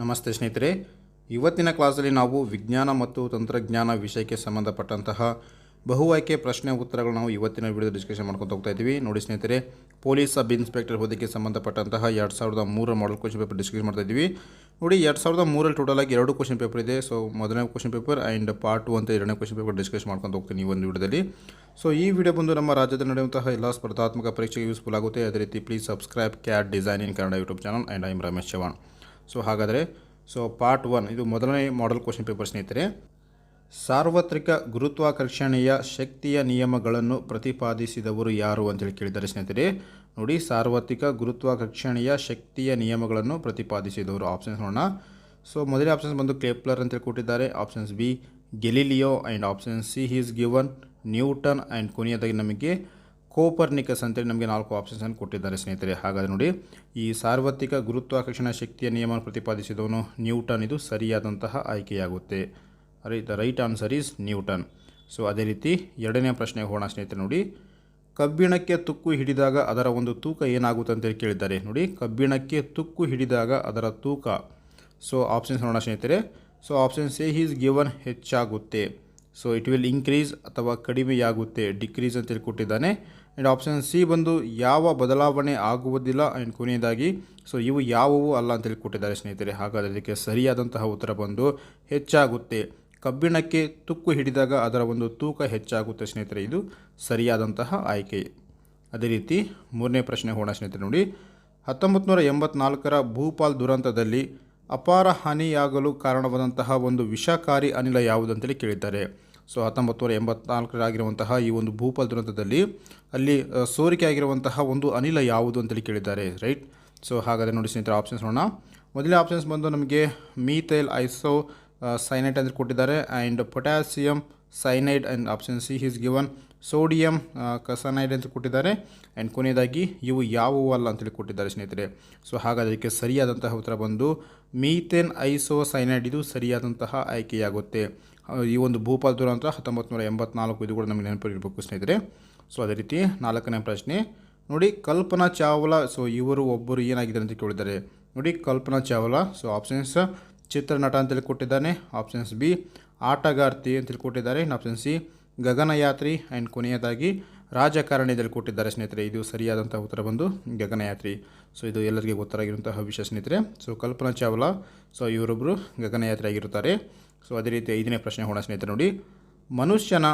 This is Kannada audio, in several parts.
ನಮಸ್ತೆ ಸ್ನೇಹಿತರೆ. ಇವತ್ತಿನ ಕ್ಲಾಸಲ್ಲಿ ನಾವು ವಿಜ್ಞಾನ ಮತ್ತು ತಂತ್ರಜ್ಞಾನ ವಿಷಯಕ್ಕೆ ಸಂಬಂಧಪಟ್ಟಂತಹ ಬಹು ಆಯ್ಕೆ ಪ್ರಶ್ನೆ ಉತ್ತರಗಳು ನಾವು ಇವತ್ತಿನ ವಿಡಿಯೋ ಡಿಸ್ಕಷನ್ ಮಾಡ್ಕೊಂಡು ಹೋಗ್ತಾ ಇದ್ದೀವಿ. ನೋಡಿ ಸ್ನೇಹಿತರೆ ಪೊಲೀಸ್ ಸಬ್ ಇನ್ಸ್ಪೆಕ್ಟರ್ ಹುದ್ದೆಗೆ ಸಂಬಂಧಪಟ್ಟಂತಹ ಎರಡು ಸಾವಿರದ ಮೂರರ ಮಾಡಲ್ ಕ್ವಶನ್ ಪೇಪರ್ ಡಿಸ್ಕಸ್ ಮಾಡ್ತಾ ಇದ್ದೀವಿ. ನೋಡಿ, ಎರಡು ಸಾವಿರದ ಮೂರಲ್ಲಿ ಟೋಟಲ್ ಆಗಿ ಎರಡು ಕ್ವಶನ್ ಪೇಪರ್ ಇದೆ. ಸೊ ಮೊದಲನೇ question paper and part two ಅಂತ ಎರಡನೇ ಕ್ವಶನ್ ಪೇಪರ್ ಡಿಸ್ಕಸ್ ಮಾಡ್ಕೊಂಡು ಹೋಗ್ತೀನಿ ಈ ಒಂದು ವಿಡಿಯೋದಲ್ಲಿ. ಸೊ ಈ ವಿಡಿಯೋ ಬಂದು ನಮ್ಮ ರಾಜ್ಯದಲ್ಲಿ ನಡೆಯುವಂತಹ ಎಲ್ಲ ಸ್ಪರ್ಧಾತ್ಮಕ ಪರೀಕ್ಷೆಗೆ ಯೂಸ್ಫುಲ್ ಆಗುತ್ತೆ. ಅದೇ ರೀತಿ please subscribe CAD design in Kannada YouTube channel and I'm Ramesh Chavan so ಹಾಗಾದರೆ ಸೊ ಪಾರ್ಟ್ ಒನ್ ಇದು ಮೊದಲನೇ ಮಾಡಲ್ ಕ್ವಶನ್ ಪೇಪರ್ ಸ್ನೇಹಿತರೆ, ಸಾರ್ವತ್ರಿಕ ಗುರುತ್ವಾಕರ್ಷಣೆಯ ಶಕ್ತಿಯ ನಿಯಮಗಳನ್ನು ಪ್ರತಿಪಾದಿಸಿದವರು ಯಾರು ಅಂತೇಳಿ ಕೇಳಿದ್ದಾರೆ ಸ್ನೇಹಿತರೆ. ನೋಡಿ, ಸಾರ್ವತ್ರಿಕ ಗುರುತ್ವಾಕರ್ಷಣೆಯ ಶಕ್ತಿಯ ನಿಯಮಗಳನ್ನು ಪ್ರತಿಪಾದಿಸಿದವರು. ಆಪ್ಷನ್ಸ್ ನೋಡೋಣ. ಸೊ ಮೊದಲೇ ಆಪ್ಷನ್ಸ್ ಬಂದು ಕ್ಲೇಪ್ಲರ್ ಅಂತೇಳಿ ಕೊಟ್ಟಿದ್ದಾರೆ options B Galileo and option C is given Newton and ಕೊನೆಯದಾಗಿ ನಮಗೆ ಕೋಪರ್ನಿಕಸ್ ಅಂತೇಳಿ ನಮಗೆ ನಾಲ್ಕು ಆಪ್ಷನ್ಸನ್ನು ಕೊಟ್ಟಿದ್ದಾರೆ ಸ್ನೇಹಿತರೆ. ಹಾಗಾದರೆ ನೋಡಿ, ಈ ಸಾರ್ವತ್ರಿಕ ಗುರುತ್ವಾಕರ್ಷಣ ಶಕ್ತಿಯ ನಿಯಮವನ್ನು ಪ್ರತಿಪಾದಿಸಿದವನು ನ್ಯೂಟನ್. ಇದು ಸರಿಯಾದಂತಹ ಆಯ್ಕೆಯಾಗುತ್ತೆ. The right answer is Newton. So ಅದೇ ರೀತಿ ಎರಡನೇ ಪ್ರಶ್ನೆ ಹೋಗೋಣ ಸ್ನೇಹಿತರೆ ನೋಡಿ. ಕಬ್ಬಿಣಕ್ಕೆ ತುಕ್ಕು ಹಿಡಿದಾಗ ಅದರ ಒಂದು ತೂಕ ಏನಾಗುತ್ತೆ ಅಂತೇಳಿ ಕೇಳಿದ್ದಾರೆ. ನೋಡಿ, ಕಬ್ಬಿಣಕ್ಕೆ ತುಕ್ಕು ಹಿಡಿದಾಗ ಅದರ ತೂಕ. ಸೊ ಆಪ್ಷನ್ಸ್ ನೋಡೋಣ ಸ್ನೇಹಿತರೆ. So option C is given ಹೆಚ್ಚಾಗುತ್ತೆ. ಸೊ ಇಟ್ ವಿಲ್ ಇನ್ಕ್ರೀಸ್ ಅಥವಾ ಕಡಿಮೆಯಾಗುತ್ತೆ ಡಿಕ್ರೀಸ್ ಅಂತೇಳಿ ಕೊಟ್ಟಿದ್ದಾನೆ. ಆ್ಯಂಡ್ ಆಪ್ಷನ್ ಸಿ ಬಂದು ಯಾವ ಬದಲಾವಣೆ ಆಗುವುದಿಲ್ಲ ಆ್ಯಂಡ್ ಕೊನೆಯದಾಗಿ ಸೊ ಇವು ಯಾವುವು ಅಲ್ಲ ಅಂತೇಳಿ ಕೊಟ್ಟಿದ್ದಾರೆ ಸ್ನೇಹಿತರೆ. ಹಾಗಾದರೆ ಇದಕ್ಕೆ ಸರಿಯಾದಂತಹ ಉತ್ತರ ಬಂದು ಹೆಚ್ಚಾಗುತ್ತೆ. ಕಬ್ಬಿಣಕ್ಕೆ ತುಕ್ಕು ಹಿಡಿದಾಗ ಅದರ ಒಂದು ತೂಕ ಹೆಚ್ಚಾಗುತ್ತೆ ಸ್ನೇಹಿತರೆ. ಇದು ಸರಿಯಾದಂತಹ ಆಯ್ಕೆ. ಅದೇ ರೀತಿ ಮೂರನೇ ಪ್ರಶ್ನೆ ಹೋಣ ಸ್ನೇಹಿತರೆ ನೋಡಿ. ಹತ್ತೊಂಬತ್ತು ನೂರ ಎಂಬತ್ನಾಲ್ಕರ ಭೂಪಾಲ್ ದುರಂತದಲ್ಲಿ ಅಪಾರ ಹಾನಿಯಾಗಲು ಕಾರಣವಾದಂತಹ ಒಂದು ವಿಷಕಾರಿ ಅನಿಲ ಯಾವುದಂತೇಳಿ ಕೇಳಿದ್ದಾರೆ. ಸೊ ಹತ್ತೊಂಬತ್ತು ನೂರ ಎಂಬತ್ನಾಲ್ಕರಾಗಿರುವಂತಹ ಈ ಒಂದು ಭೂಪಾಲ್ ದುರಂತದಲ್ಲಿ ಅಲ್ಲಿ ಸೋರಿಕೆ ಆಗಿರುವಂತಹ ಒಂದು ಅನಿಲ ಯಾವುದು ಅಂತೇಳಿ ಕೇಳಿದ್ದಾರೆ, ರೈಟ್? ಸೊ, ಹಾಗಾದರೆ ನೋಡಿ ಸ್ನೇಹಿತರೆ ಆಪ್ಷನ್ಸ್ ನೋಡೋಣ. ಮೊದಲೇ ಆಪ್ಷನ್ಸ್ ಬಂದು ನಮಗೆ ಮೀಥೈಲ್ ಐಸೋ ಸೈನೈಟ್ ಅಂತ ಕೊಟ್ಟಿದ್ದಾರೆ and potassium cyanide and option C is given sodium cyanide ಅಂತ ಕೊಟ್ಟಿದ್ದಾರೆ. ಆ್ಯಂಡ್ ಕೊನೆಯದಾಗಿ, ಇವು ಯಾವುವು ಅಲ್ಲ ಅಂತೇಳಿ ಕೊಟ್ಟಿದ್ದಾರೆ ಸ್ನೇಹಿತರೆ. ಸೊ ಹಾಗಾದರೆ ಇದಕ್ಕೆ ಸರಿಯಾದಂತಹ ಉತ್ತರ ಬಂದು, ಮೀಥೇನ್ ಐಸೋಸೈನೈಡ್ ಇದು ಸರಿಯಾದಂತಹ ಆಯ್ಕೆಯಾಗುತ್ತೆ. ಈ ಒಂದು ಭೂಪಾಲ್ ದುರಂತ ಹತ್ತೊಂಬತ್ತು ನೂರ ಎಂಬತ್ನಾಲ್ಕು ಇದು ಕೂಡ ನಮಗೆ ನೆನಪಿರಬೇಕು ಸ್ನೇಹಿತರೆ. ಸೊ ಅದೇ ರೀತಿ ನಾಲ್ಕನೇ ಪ್ರಶ್ನೆ. ನೋಡಿ, ಕಲ್ಪನಾ ಚಾವ್ಲಾ ಸೊ ಇವರು ಒಬ್ಬರು ಏನಾಗಿದ್ದಾರೆ ಅಂತ ಕೇಳಿದ್ದಾರೆ. ನೋಡಿ, ಕಲ್ಪನಾ ಚಾವ್ಲಾ ಸೊ ಆಪ್ಷನ್ಸ್ ಚಿತ್ರನಟ ಅಂತೇಳಿ ಕೊಟ್ಟಿದ್ದಾನೆ. ಆಪ್ಷನ್ಸ್ ಬಿ, ಆಟಗಾರ್ತಿ ಅಂತೇಳಿ ಕೊಟ್ಟಿದ್ದಾರೆ. ಆಪ್ಷನ್ ಸಿ ಗಗನಯಾತ್ರಿ ಆ್ಯಂಡ್ ಕೊನೆಯದಾಗಿ ರಾಜಕಾರಣಿದಲ್ಲಿ ಕೊಟ್ಟಿದ್ದಾರೆ ಸ್ನೇಹಿತರೆ, ಇದು ಸರಿಯಾದಂಥ ಉತ್ತರ ಬಂದು ಗಗನಯಾತ್ರಿ. ಸೊ ಇದು ಎಲ್ಲರಿಗೆ ಗೊತ್ತಾಗಿರುವಂತಹ ವಿಷಯ ಸ್ನೇಹಿತರೆ. ಸೊ ಕಲ್ಪನಾ ಚಾವ್ಲಾ ಸೊ ಇವರೊಬ್ಬರು ಗಗನಯಾತ್ರಿ ಆಗಿರುತ್ತಾರೆ. ಸೊ ಅದೇ ರೀತಿ ಐದನೇ ಪ್ರಶ್ನೆ ಹೋಣ ಸ್ನೇಹಿತರೆ ನೋಡಿ. ಮನುಷ್ಯನ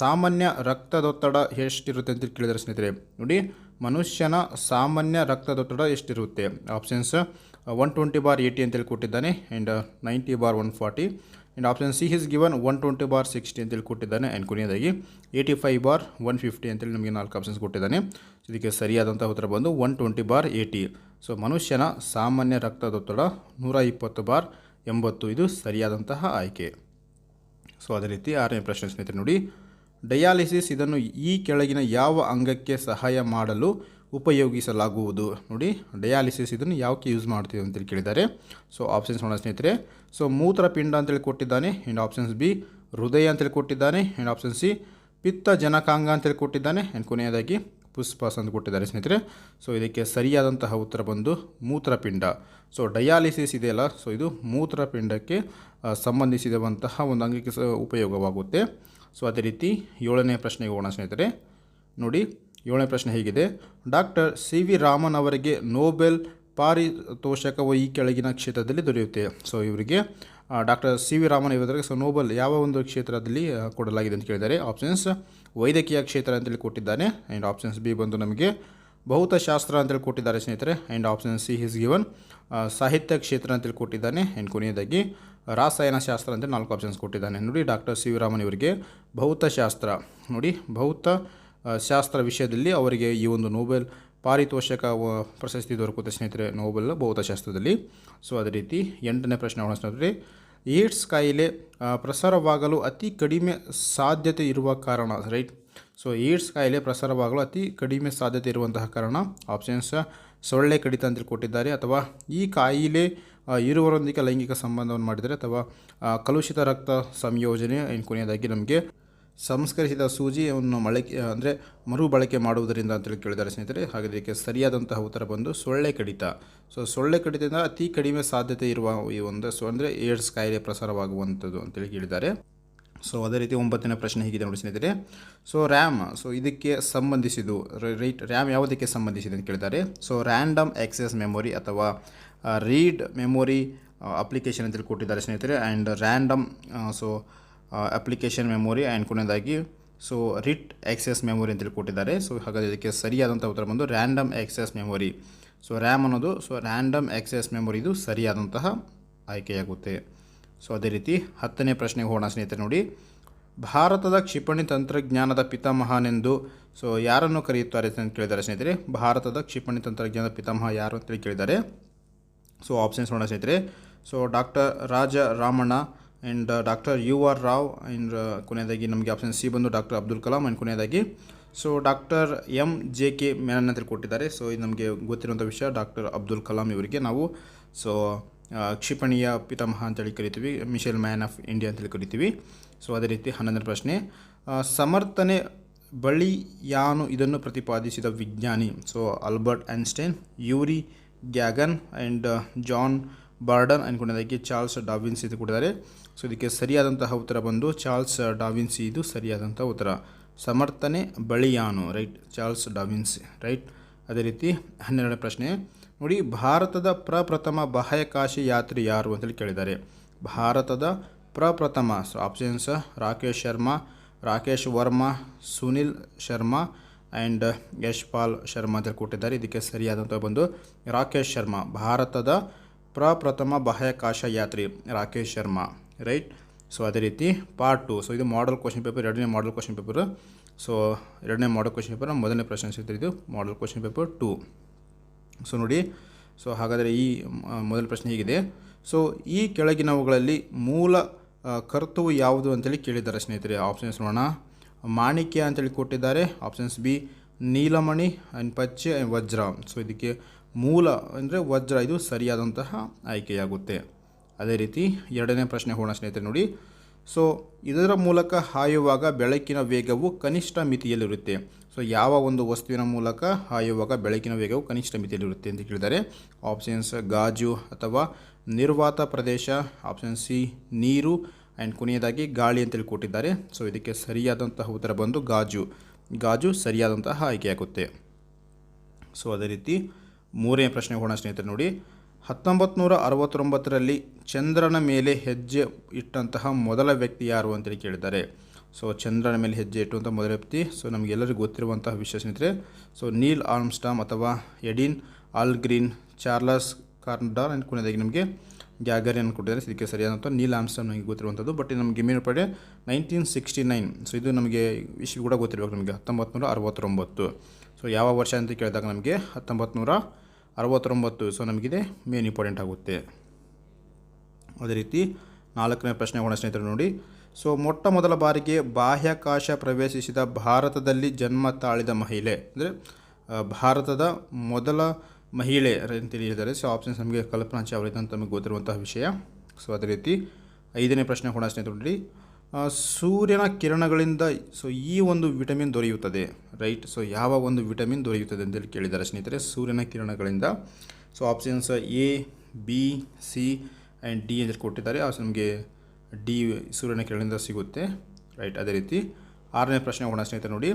ಸಾಮಾನ್ಯ ರಕ್ತದೊತ್ತಡ ಎಷ್ಟಿರುತ್ತೆ ಅಂತ ಕೇಳಿದರೆ ಸ್ನೇಹಿತರೆ, ನೋಡಿ. ಮನುಷ್ಯನ ಸಾಮಾನ್ಯ ರಕ್ತದೊತ್ತಡ ಎಷ್ಟಿರುತ್ತೆ? Options one twenty bar eighty ಅಂತೇಳಿ ಕೊಟ್ಟಿದ್ದಾನೆ and ninety bar one forty and option C his given one twenty bar sixty ಅಂತೇಳಿ ಕೊಟ್ಟಿದ್ದಾನೆ. ಆ್ಯಂಡ್ ಕೊನೆಯದಾಗಿ eighty five bar one fifty ಅಂತೇಳಿ ನಮಗೆ ನಾಲ್ಕು ಆಪ್ಷನ್ಸ್ ಕೊಟ್ಟಿದ್ದಾನೆ. ಇದಕ್ಕೆ ಸರಿಯಾದಂಥ ಉತ್ತರ ಬಂದು one twenty bar eighty so ಮನುಷ್ಯನ ಸಾಮಾನ್ಯ ರಕ್ತದೊತ್ತಡ ನೂರ ಇಪ್ಪತ್ತು ಬಾರ್ ಎಂಬತ್ತು. ಇದು ಸರಿಯಾದಂತಹ ಆಯ್ಕೆ. ಸೊ ಅದೇ ರೀತಿ ಆರನೇ ಪ್ರಶ್ನೆ ಸ್ನೇಹಿತರೆ ನೋಡಿ. ಡಯಾಲಿಸಿಸ್ ಇದನ್ನು ಈ ಕೆಳಗಿನ ಯಾವ ಅಂಗಕ್ಕೆ ಸಹಾಯ ಮಾಡಲು ಉಪಯೋಗಿಸಲಾಗುವುದು. ನೋಡಿ ಡಯಾಲಿಸಿಸ್ ಇದನ್ನು ಯಾವಕ್ಕೆ ಯೂಸ್ ಮಾಡ್ತೀವಿ ಅಂತೇಳಿ ಕೇಳಿದ್ದಾರೆ. ಸೊ ಆಪ್ಷನ್ಸ್ ನೋಡೋಣ ಸ್ನೇಹಿತರೆ. ಸೊ ಮೂತ್ರಪಿಂಡ ಅಂತೇಳಿ ಕೊಟ್ಟಿದ್ದಾನೆ ಆ್ಯಂಡ್ ಆಪ್ಷನ್ಸ್ ಬಿ ಹೃದಯ ಅಂತೇಳಿ ಕೊಟ್ಟಿದ್ದಾನೆ ಆ್ಯಂಡ್ ಆಪ್ಷನ್ ಸಿ ಪಿತ್ತ ಜನಕಾಂಗ ಅಂತೇಳಿ ಕೊಟ್ಟಿದ್ದಾನೆ ಆ್ಯಂಡ್ ಕೊನೆಯದಾಗಿ ಪುಷ್ಪಾಸ್ ಅಂತ ಕೊಟ್ಟಿದ್ದಾರೆ ಸ್ನೇಹಿತರೆ. ಸೊ ಇದಕ್ಕೆ ಸರಿಯಾದಂತಹ ಉತ್ತರ ಬಂದು ಮೂತ್ರಪಿಂಡ. ಸೊ ಡಯಾಲಿಸಿಸ್ ಇದೆಯಲ್ಲ ಸೊ ಇದು ಮೂತ್ರಪಿಂಡಕ್ಕೆ ಸಂಬಂಧಿಸಿದಂತಹ ಒಂದು ಅಂಗಕ್ಕೆ ಉಪಯೋಗವಾಗುತ್ತೆ. ಸೊ ಅದೇ ರೀತಿ ಏಳನೇ ಪ್ರಶ್ನೆಗೆ ಹೋಗೋಣ ಸ್ನೇಹಿತರೆ. ನೋಡಿ ಏಳನೇ ಪ್ರಶ್ನೆ ಹೇಗಿದೆ. ಡಾಕ್ಟರ್ ಸಿ ವಿ ರಾಮನ್ ಅವರಿಗೆ ನೋಬೆಲ್ ಪಾರಿತೋಷಕವು ಈ ಕೆಳಗಿನ ಕ್ಷೇತ್ರದಲ್ಲಿ ದೊರೆಯುತ್ತೆ. ಸೊ ಇವರಿಗೆ ಡಾಕ್ಟರ್ ಸಿ ವಿ ರಾಮನ್ ಇವರಿಗೆ ಸೊ ನೋಬೆಲ್ ಯಾವ ಒಂದು ಕ್ಷೇತ್ರದಲ್ಲಿ ಕೊಡಲಾಗಿದೆ ಅಂತ ಕೇಳಿದ್ದಾರೆ ಆಪ್ಷನ್ಸ್ ವೈದ್ಯಕೀಯ ಕ್ಷೇತ್ರ ಅಂತೇಳಿ ಕೊಟ್ಟಿದ್ದಾನೆ. ಆ್ಯಂಡ್ ಆಪ್ಷನ್ಸ್ ಬಿ ಬಂದು ನಮಗೆ ಭೌತಶಾಸ್ತ್ರ ಅಂತೇಳಿ ಕೊಟ್ಟಿದ್ದಾರೆ ಸ್ನೇಹಿತರೆ. And option C his given ಸಾಹಿತ್ಯ ಕ್ಷೇತ್ರ ಅಂತೇಳಿ ಕೊಟ್ಟಿದ್ದಾನೆ. ಆ್ಯಂಡ್ ಕೊನೆಯದಾಗಿ ರಾಸಾಯನಶಾಸ್ತ್ರ ಅಂತೇಳಿ ನಾಲ್ಕು ಆಪ್ಷನ್ಸ್ ಕೊಟ್ಟಿದ್ದಾನೆ. ನೋಡಿ, ಡಾಕ್ಟರ್ ಸಿ ವಿ ರಾಮನ್ ಇವರಿಗೆ ಭೌತಶಾಸ್ತ್ರ. ನೋಡಿ, ಭೌತ ಶಾಸ್ತ್ರ ವಿಷಯದಲ್ಲಿ ಅವರಿಗೆ ಈ ಒಂದು ನೋಬೆಲ್ ಪಾರಿತೋಷಕ ಪ್ರಶಸ್ತಿ ದೊರಕುತ್ತೆ ಸ್ನೇಹಿತರೆ, ನೋಬೆಲ್ ಭೌತಶಾಸ್ತ್ರದಲ್ಲಿ. ಸೊ ಅದೇ ರೀತಿ ಎಂಟನೇ ಪ್ರಶ್ನೆ ಅವನ ಸ್ನೇಹಿತರೆ. ಏಡ್ಸ್ ಕಾಯಿಲೆ ಪ್ರಸಾರವಾಗಲು ಅತಿ ಕಡಿಮೆ ಸಾಧ್ಯತೆ ಇರುವ ಕಾರಣ ರೈಟ್ ಸೊ ಏಡ್ಸ್ ಕಾಯಿಲೆ ಪ್ರಸಾರವಾಗಲು ಅತಿ ಕಡಿಮೆ ಸಾಧ್ಯತೆ ಇರುವಂತಹ ಕಾರಣ ಆಪ್ಷನ್ಸ್ ಸೊಳ್ಳೆ ಕಡಿತ ಅಂತ ಕೊಟ್ಟಿದ್ದಾರೆ. ಅಥವಾ ಈ ಕಾಯಿಲೆ ಇರುವರೊಂದಿಗೆ ಲೈಂಗಿಕ ಸಂಬಂಧವನ್ನು ಮಾಡಿದರೆ ಅಥವಾ ಕಲುಷಿತ ರಕ್ತ ಸಂಯೋಜನೆ ಕೊನೆಯದಾಗಿ ನಮಗೆ ಸಂಸ್ಕರಿಸಿದ ಸೂಜಿಯನ್ನು ಮಳಕೆ, ಅಂದರೆ ಮರು ಬಳಕೆ ಮಾಡುವುದರಿಂದ ಅಂತೇಳಿ ಕೇಳಿದ್ದಾರೆ ಸ್ನೇಹಿತರೆ. ಹಾಗಾದರೆ ಇದಕ್ಕೆ ಸರಿಯಾದಂತಹ ಉತ್ತರ ಬಂದು ಸೊಳ್ಳೆ ಕಡಿತ. ಸೊ ಸೊಳ್ಳೆ ಕಡಿತದಿಂದ ಅತಿ ಕಡಿಮೆ ಸಾಧ್ಯತೆ ಇರುವ ಈ ಒಂದು ಸೊ, ಅಂದರೆ ಏಡ್ಸ್ ಕಾಯಿಲೆ ಪ್ರಸಾರವಾಗುವಂಥದ್ದು ಅಂತೇಳಿ ಕೇಳಿದ್ದಾರೆ ಸೊ ಅದೇ ರೀತಿ ಒಂಬತ್ತನೇ ಪ್ರಶ್ನೆ ಹೀಗಿದೆ ನೋಡಿ ಸ್ನೇಹಿತರೆ. ಸೊ ರ್ಯಾಮ್ ಸೊ ಇದಕ್ಕೆ ಸಂಬಂಧಿಸಿದ್ದು ರೈಟ್, ರ್ಯಾಮ್ ಯಾವುದಕ್ಕೆ ಸಂಬಂಧಿಸಿದೆ ಅಂತ ಕೇಳಿದ್ದಾರೆ. ಸೊ ರ್ಯಾಂಡಮ್ ಆಕ್ಸೆಸ್ ಮೆಮೊರಿ ಅಥವಾ ರೀಡ್ ಮೆಮೊರಿ ಅಪ್ಲಿಕೇಶನ್ ಅಂತೇಳಿ ಕೊಟ್ಟಿದ್ದಾರೆ ಸ್ನೇಹಿತರೆ. And random so application memory and ಕೊನೆಯದಾಗಿ ಸೊ ರಿಟ್ ಆಕ್ಸೆಸ್ ಮೆಮೊರಿ ಅಂತೇಳಿ ಕೊಟ್ಟಿದ್ದಾರೆ. ಸೊ ಹಾಗಾದ್ರೆ ಇದಕ್ಕೆ ಸರಿಯಾದಂಥ ಉತ್ತರ ಬಂದು random access memory so RAM ಅನ್ನೋದು ಸೊ ರ್ಯಾಂಡಮ್ ಆಕ್ಸೆಸ್ ಮೆಮೊರಿ ಇದು ಸರಿಯಾದಂತಹ ಆಯ್ಕೆಯಾಗುತ್ತೆ. ಸೊ ಅದೇ ರೀತಿ ಹತ್ತನೇ ಪ್ರಶ್ನೆಗೆ ಹೋಗೋಣ ಸ್ನೇಹಿತರೆ ನೋಡಿ. ಭಾರತದ ಕ್ಷಿಪಣಿ ತಂತ್ರಜ್ಞಾನದ ಪಿತಾಮಹನೆಂದು ಸೊ ಯಾರನ್ನು ಕರೆಯುತ್ತಾರೆ ಅಂತ ಕೇಳಿದ್ದಾರೆ ಸ್ನೇಹಿತರೆ? ಭಾರತದ ಕ್ಷಿಪಣಿ ತಂತ್ರಜ್ಞಾನದ ಪಿತಾಮಹ ಯಾರು ಅಂತೇಳಿ ಕೇಳಿದ್ದಾರೆ. ಸೊ ಆಪ್ಷನ್ಸ್ ನೋಡೋಣ ಸ್ನೇಹಿತರೆ. So doctor Raja Ramanna and doctor U R Rao and ಕೊನೆಯದಾಗಿ ನಮಗೆ ಆಪ್ಷನ್ ಸಿ ಬಂದು ಡಾಕ್ಟರ್ ಅಬ್ದುಲ್ ಕಲಾಂ ಆ್ಯಂಡ್ ಕೊನೆಯದಾಗಿ so doctor M J K Menon ಅಂತ ಕೊಟ್ಟಿದ್ದಾರೆ. ಸೊ ಇದು ನಮಗೆ ಗೊತ್ತಿರುವಂಥ ವಿಷಯ ಡಾಕ್ಟರ್ ಅಬ್ದುಲ್ ಕಲಾಂ ಇವರಿಗೆ ನಾವು ಸೊ ಕ್ಷಿಪಣಿಯ ಪಿತಾಮಹ ಅಂತೇಳಿ ಕರಿತೀವಿ ಮಿಶೆಲ್ ಮ್ಯಾನ್ ಆಫ್ ಇಂಡಿಯಾ ಅಂತೇಳಿ ಕರಿತೀವಿ. ಸೊ ಅದೇ ರೀತಿ ಹನ್ನೊಂದನೇ ಪ್ರಶ್ನೆ ಸಮರ್ಥನೆ ಬಳಿ ಯಾನು ಇದನ್ನು ಪ್ರತಿಪಾದಿಸಿದ ವಿಜ್ಞಾನಿ? So Albert Einstein Yuri Gagarin and John Bardeen ಅನ್ಕೊಂಡಿದ್ದಕ್ಕೆ Charles ಡಾವಿನ್ಸ್ ಇದು ಕೊಟ್ಟಿದ್ದಾರೆ. ಸೊ ಇದಕ್ಕೆ ಸರಿಯಾದಂತಹ ಉತ್ತರ ಬಂದು ಚಾರ್ಲ್ಸ್ ಡಾವಿನ್ಸಿ, ಇದು ಸರಿಯಾದಂಥ ಉತ್ತರ. ಸಮರ್ಥನೆ ಬಳಿಯಾನು ರೈಟ್ ಚಾರ್ಲ್ಸ್ ಡಾವಿನ್ಸ್ ರೈಟ್ ಅದೇ ರೀತಿ ಹನ್ನೆರಡನೇ ಪ್ರಶ್ನೆ. ನೋಡಿ, ಭಾರತದ ಪ್ರಪ್ರಥಮ ಬಾಹ್ಯಾಕಾಶ ಯಾತ್ರಿ ಯಾರು ಅಂತೇಳಿ ಕೇಳಿದ್ದಾರೆ. ಭಾರತದ ಪ್ರಪ್ರಥಮ so options Rakesh Sharma, Rakesh Verma, Sunil Sharma and Yashpal Sharma ಅಂತ ಕೊಟ್ಟಿದ್ದಾರೆ. ಇದಕ್ಕೆ ಸರಿಯಾದಂಥ ಬಂದು ರಾಕೇಶ್ ಶರ್ಮಾ, ಭಾರತದ ಪ್ರಪ್ರಥಮ ಬಾಹ್ಯಾಕಾಶ ಯಾತ್ರಿ, ರಾಕೇಶ್ ಶರ್ಮಾ. ರೈಟ್? ಸೊ ಅದೇ ರೀತಿ ಪಾರ್ಟ್ ಟು ಸೊ ಇದು ಮಾಡಲ್ ಕ್ವಶನ್ ಪೇಪರ್ ಎರಡನೇ ಮಾಡಲ್ ಕ್ವಶನ್ ಪೇಪರ್ ಸೊ ಎರಡನೇ ಮಾಡಲ್ ಕ್ವಶನ್ ಪೇಪರ್ ಮೊದಲನೇ ಪ್ರಶ್ನೆ ಸಿಗ್ತದೆ ಇದು model question paper two so ನೋಡಿ. ಸೊ ಹಾಗಾದರೆ ಈ ಮೊದಲ ಪ್ರಶ್ನೆ ಹೀಗಿದೆ. ಸೊ ಈ ಕೆಳಗಿನವುಗಳಲ್ಲಿ ಮೂಲ ಕರ್ತವ್ಯ ಕರ್ತವು ಯಾವುದು ಅಂತೇಳಿ ಕೇಳಿದ್ದಾರೆ ಸ್ನೇಹಿತರೆ. ಆಪ್ಷನ್ಸ್ ನೋಡೋಣ. ಮಾಣಿಕ್ಯ ಅಂತೇಳಿ ಕೊಟ್ಟಿದ್ದಾರೆ. ಆಪ್ಷನ್ಸ್ ಬಿ ನೀಲಮಣಿ ಆ್ಯಂಡ್ ಪಚ್ಚೆ ಆ್ಯಂಡ್ ವಜ್ರ. ಸೊ ಇದಕ್ಕೆ ಮೂಲ ಅಂದರೆ ವಜ್ರ, ಇದು ಸರಿಯಾದಂತಹ ಆಯ್ಕೆಯಾಗುತ್ತೆ. ಅದೇ ರೀತಿ ಎರಡನೇ ಪ್ರಶ್ನೆ ಹೋಣ ಸ್ನೇಹಿತರೆ ನೋಡಿ. ಸೊ ಇದರ ಮೂಲಕ ಹಾಯುವಾಗ ಬೆಳಕಿನ ವೇಗವು ಕನಿಷ್ಠ ಮಿತಿಯಲ್ಲಿರುತ್ತೆ. ಸೊ ಯಾವ ಒಂದು ವಸ್ತುವಿನ ಮೂಲಕ ಹಾಯುವಾಗ ಬೆಳಕಿನ ವೇಗವು ಕನಿಷ್ಠ ಮಿತಿಯಲ್ಲಿರುತ್ತೆ ಅಂತ ಕೇಳಿದ್ದಾರೆ. ಆಪ್ಷನ್ಸ್ ಗಾಜು ಅಥವಾ ನಿರ್ವಾತ ಪ್ರದೇಶ ಆಪ್ಷನ್ ಸಿ ನೀರು ಆ್ಯಂಡ್ ಕೊನೆಯದಾಗಿ ಗಾಳಿ ಅಂತೇಳಿ ಕೊಟ್ಟಿದ್ದಾರೆ ಸೊ ಇದಕ್ಕೆ ಸರಿಯಾದಂತಹ ಉತ್ತರ ಬಂದು ಗಾಜು. ಗಾಜು ಸರಿಯಾದಂತಹ ಆಯ್ಕೆಯಾಗುತ್ತೆ. ಸೊ ಅದೇ ರೀತಿ ಮೂರನೇ ಪ್ರಶ್ನೆ ಹೋಗೋಣ ಸ್ನೇಹಿತರೆ ನೋಡಿ. ಹತ್ತೊಂಬತ್ತು ನೂರ ಅರವತ್ತೊಂಬತ್ತರಲ್ಲಿ ಚಂದ್ರನ ಮೇಲೆ ಹೆಜ್ಜೆ ಇಟ್ಟಂತಹ ಮೊದಲ ವ್ಯಕ್ತಿ ಯಾರು ಅಂತೇಳಿ ಕೇಳಿದ್ದಾರೆ. ಸೊ ಚಂದ್ರನ ಮೇಲೆ ಹೆಜ್ಜೆ ಇಟ್ಟುವಂಥ ಮೊದಲ ವ್ಯಕ್ತಿ. ಸೊ ನಮಗೆಲ್ಲರಿಗೂ ಗೊತ್ತಿರುವಂತಹ ವಿಷಯ ಸ್ನೇಹಿತರೆ ಸೊ ನೀಲ್ ಆರ್ಮ್ಸ್ಟಾಮ್ ಅಥವಾ ಎಡಿನ್ ಆಲ್ ಗ್ರೀನ್ ಚಾರ್ಲಸ್ ಕಾರ್ಡಾರ್ ಅಂತ ಕೊನೆಯದಾಗಿ ನಮಗೆ ಗ್ಯಾಗರಿಯನ್ನು ಕೊಟ್ಟಿದ್ದಾರೆ. ಇದಕ್ಕೆ ಸರಿಯಾದಂಥ ನೀಲ್ ಆಮ್ಸ್ಟಾಮ್ ನಮಗೆ ಗೊತ್ತಿರುವಂಥದ್ದು. ಬಟ್ ನಮಗೆ ಮೇನ್ ಪಡೆ ನೈನ್ಟೀನ್ ಸಿಕ್ಸ್ಟಿ ನೈನ್. ಸೊ ಇದು ನಮಗೆ ವಿಷಯ ಕೂಡ ಗೊತ್ತಿರಬೇಕು ನಮಗೆ ಹತ್ತೊಂಬತ್ತು ನೂರ ಅರವತ್ತೊಂಬತ್ತು ಸೊ ಯಾವ ವರ್ಷ ಅಂತ ಕೇಳಿದಾಗ ನಮಗೆ ಹತ್ತೊಂಬತ್ತು ನೂರ ಅರವತ್ತೊಂಬತ್ತು ಸೊ ನಮಗಿದೆ. ಮೇನ್ ಇಂಪಾರ್ಟೆಂಟ್ ಆಗುತ್ತೆ. ಅದೇ ರೀತಿ ನಾಲ್ಕನೇ ಪ್ರಶ್ನೆ ಒಣ ಸ್ನೇಹಿತರು ನೋಡಿ. ಸೊ ಮೊಟ್ಟ ಮೊದಲ ಬಾರಿಗೆ ಬಾಹ್ಯಾಕಾಶ ಪ್ರವೇಶಿಸಿದ ಭಾರತದಲ್ಲಿ ಜನ್ಮ ತಾಳಿದ ಮಹಿಳೆ ಅಂದರೆ ಭಾರತದ ಮೊದಲ ಮಹಿಳೆ ಅಂತ ಹೇಳಿದ್ದಾರೆ. ಸೊ ಆಪ್ಷನ್ಸ್ ನಮಗೆ ಕಲ್ಪನಾ ಚಾವ್ಲಾ ಅಂತ ನಮಗೆ ಗೊತ್ತಿರುವಂತಹ ವಿಷಯ. ಸೊ ಅದೇ ರೀತಿ ಐದನೇ ಪ್ರಶ್ನೆ ಕೂಡ ಸ್ನೇಹಿತರು ನೋಡಿ. ಸೂರ್ಯನ ಕಿರಣಗಳಿಂದ ಸೊ ಈ ಒಂದು ವಿಟಮಿನ್ ದೊರೆಯುತ್ತದೆ ರೈಟ್ ಸೊ ಯಾವ ಒಂದು ವಿಟಮಿನ್ ದೊರೆಯುತ್ತದೆ ಅಂತೇಳಿ ಕೇಳಿದ್ದಾರೆ ಸ್ನೇಹಿತರೆ, ಸೂರ್ಯನ ಕಿರಣಗಳಿಂದ. So options A B C and D ಅಂತ ಕೊಟ್ಟಿದ್ದಾರೆ. ಆ ನಮಗೆ ಡಿ ಸೂರ್ಯನ ಕಿರಣದಿಂದ ಸಿಗುತ್ತೆ ರೈಟ್ ಅದೇ ರೀತಿ ಆರನೇ ಪ್ರಶ್ನೆ ಹೋಗೋಣ ಸ್ನೇಹಿತರೆ ನೋಡಿ.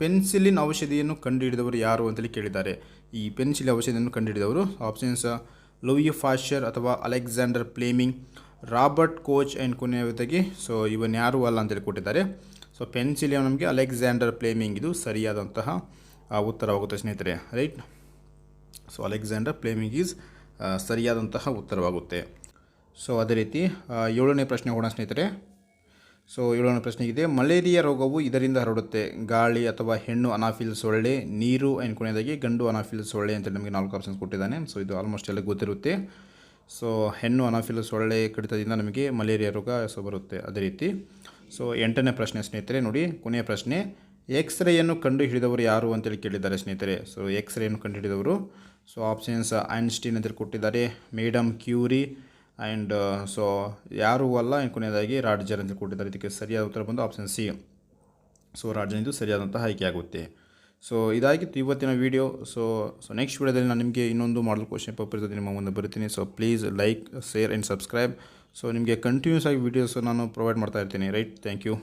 ಪೆನ್ಸಿಲಿನ್ ಔಷಧಿಯನ್ನು ಕಂಡುಹಿಡಿದವರು ಯಾರು ಅಂತೇಳಿ ಕೇಳಿದ್ದಾರೆ. ಈ ಪೆನ್ಸಿಲ್ ಔಷಧಿಯನ್ನು ಕಂಡುಹಿಡಿದವರು ಆಪ್ಷನ್ಸ್ ಲೂಯಿ ಫಾಶರ್ ಅಥವಾ Alexander Fleming Robert, Koch and ಕೊನೆಯದಾಗಿ ಸೊ ಇವನ್ ಯಾರು ಅಲ್ಲ ಅಂತೇಳಿ ಕೊಟ್ಟಿದ್ದಾರೆ ಸೊ ಪೆನ್ಸಿಲ್ ನಮಗೆ ಅಲೆಕ್ಸಾಂಡರ್ ಪ್ಲೇಮಿಂಗ್ ಇದು ಸರಿಯಾದಂತಹ ಉತ್ತರವಾಗುತ್ತೆ ಸ್ನೇಹಿತರೆ. Right so Alexander Fleming is ಸರಿಯಾದಂತಹ ಉತ್ತರವಾಗುತ್ತೆ. ಸೊ ಅದೇ ರೀತಿ ಏಳನೇ ಪ್ರಶ್ನೆ ಹೋಗೋಣ ಸ್ನೇಹಿತರೆ. ಸೊ ಏಳನೇ ಪ್ರಶ್ನೆ ಇದೆ. ಮಲೇರಿಯಾ ರೋಗವು ಇದರಿಂದ ಹರಡುತ್ತೆ. ಗಾಳಿ ಅಥವಾ ಹೆಣ್ಣು ಅನಾಫಿಲ್ ಸೊಳ್ಳೆ, ನೀರು ಆ್ಯಂಡ್ ಕೊನೆಯದಾಗಿ ಗಂಡು ಅನಾಫಿಲ್ ಸೊಳ್ಳೆ ಅಂತ ನಮಗೆ ನಾಲ್ಕು ಆಪ್ಷನ್ಸ್ ಕೊಟ್ಟಿದ್ದಾನೆ. ಸೊ ಇದು ಆಲ್ಮೋಸ್ಟ್ ಎಲ್ಲ ಗೊತ್ತಿರುತ್ತೆ. ಸೊ ಹೆಣ್ಣು ಅನಾಫಿಲಸ್ ಸೊಳ್ಳೆ ಕಡಿತದಿಂದ ನಮಗೆ ಮಲೇರಿಯಾ ರೋಗ ಸೊ ಬರುತ್ತೆ ಅದೇ ರೀತಿ. ಸೊ ಎಂಟನೇ ಪ್ರಶ್ನೆ ಸ್ನೇಹಿತರೆ ನೋಡಿ, ಕೊನೆಯ ಪ್ರಶ್ನೆ ಎಕ್ಸ್ರೇಯನ್ನು ಕಂಡು ಹಿಡಿದವರು ಯಾರು ಅಂತೇಳಿ ಕೇಳಿದ್ದಾರೆ ಸ್ನೇಹಿತರೆ. ಸೊ ಎಕ್ಸ್ರೇಯನ್ನು ಕಂಡು ಹಿಡಿದವರು ಸೊ ಆಪ್ಷನ್ಸ್ ಐನ್ಸ್ಟೀನ್ ಅಂತೇಳಿ ಕೊಟ್ಟಿದ್ದಾರೆ ಮೇಡಮ್ ಕ್ಯೂರಿ ಆ್ಯಂಡ್ ಸೊ ಯಾರೂ ಅಲ್ಲ, ಕೊನೆಯದಾಗಿ ರಾಡ್ಜರ್ ಅಂತ ಕೊಟ್ಟಿದ್ದಾರೆ. ಇದಕ್ಕೆ ಸರಿಯಾದ ಉತ್ತರ ಬಂದು ಆಪ್ಷನ್ ಸಿ ಸೊ ರಾಜನ್ ಇದು ಸರಿಯಾದಂತಹ ಆಯ್ಕೆ ಆಗುತ್ತೆ. ಸೊ ಇದಾಗಿತ್ತು ಇವತ್ತಿನ ವೀಡಿಯೋ ಸೊ ಸೊ ನೆಕ್ಸ್ಟ್ ವೀಡಿಯೋದಲ್ಲಿ ನಾನು ನಿಮಗೆ ಇನ್ನೊಂದು ಮಾಡಲ್ ಕ್ವಶನ್ ಪೇಪರ್ ಜೊತೆ ನಿಮ್ಮ ಮುಂದೆ ಬರ್ತೀನಿ. So please like share and subscribe so ನಿಮಗೆ ಕಂಟಿನ್ಯೂಸ್ ಆಗಿ ವೀಡಿಯೋಸ್ ನಾನು ಪ್ರೊವೈಡ್ ಮಾಡ್ತಾ ಇರ್ತೀನಿ ರೈಟ್ ಥ್ಯಾಂಕ್ ಯು